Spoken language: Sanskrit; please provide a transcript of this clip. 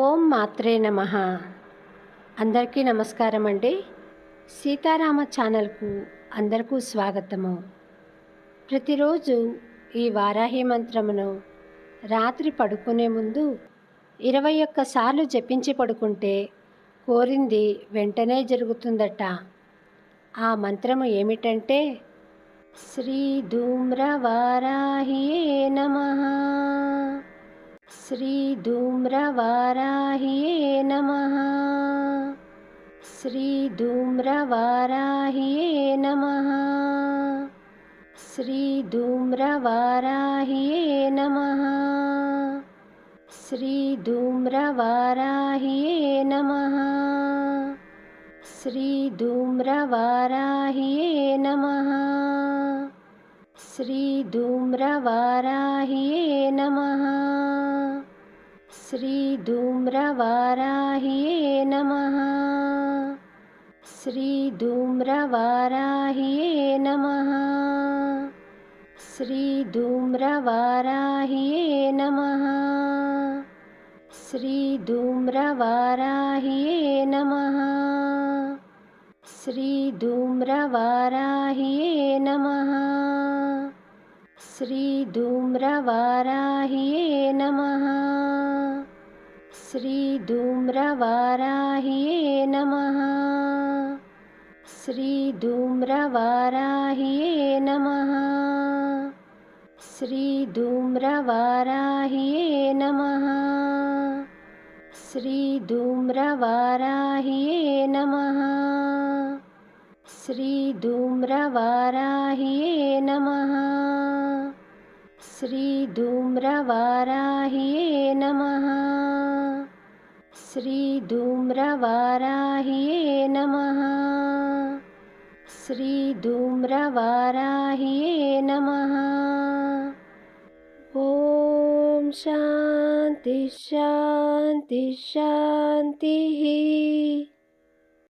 ఓం మాత్రే నమ. అందరికీ నమస్కారం అండి. సీతారామ ఛానల్కు అందరికీ స్వాగతము. ప్రతిరోజు ఈ వారాహి మంత్రమును రాత్రి పడుకునే ముందు ఇరవై ఒక్కసార్లు జపించి పడుకుంటే కోరింది వెంటనే జరుగుతుందట. ఆ మంత్రము ఏమిటంటే శ్రీ ధూమ్రవారాహియే నమ. श्रीधूम्रवाराह्ये नमः। श्रीधूम्रवाराह्ये नमः। श्रीधूम्रवाराह्ये नमः। श्रीधूम्रवाराह्ये नमः। श्रीधूम्रवाराह्ये नमः। श्रीधूम्रवाराह्ये नमः। श्रीधूम्रवाराह्ये नमः। श्रीधूम्रवाराह्ये नमः। श्रीधूम्रवाराह्ये नमः। श्रीधूम्रवाराह्ये नमः। श्रीधूम्रवाराह्ये नमः। श्रीधूम्रवाराह्ये नमः। श्रीधूम्रवाराह्ये नमः। श्रीधूम्रवाराह्ये नमः। श्रीधूम्रवाराह्ये नमः। श्रीधूम्रवाराह्ये नमः। श्रीधूम्रवाराह्ये नमः। श्रीधूम्रवाराह्ये नमः। श्रीधूम्रवाराह्ये नमः। श्रीधूम्रवाराह्ये नमः। ॐ शान्ति शान्ति शान्तिः।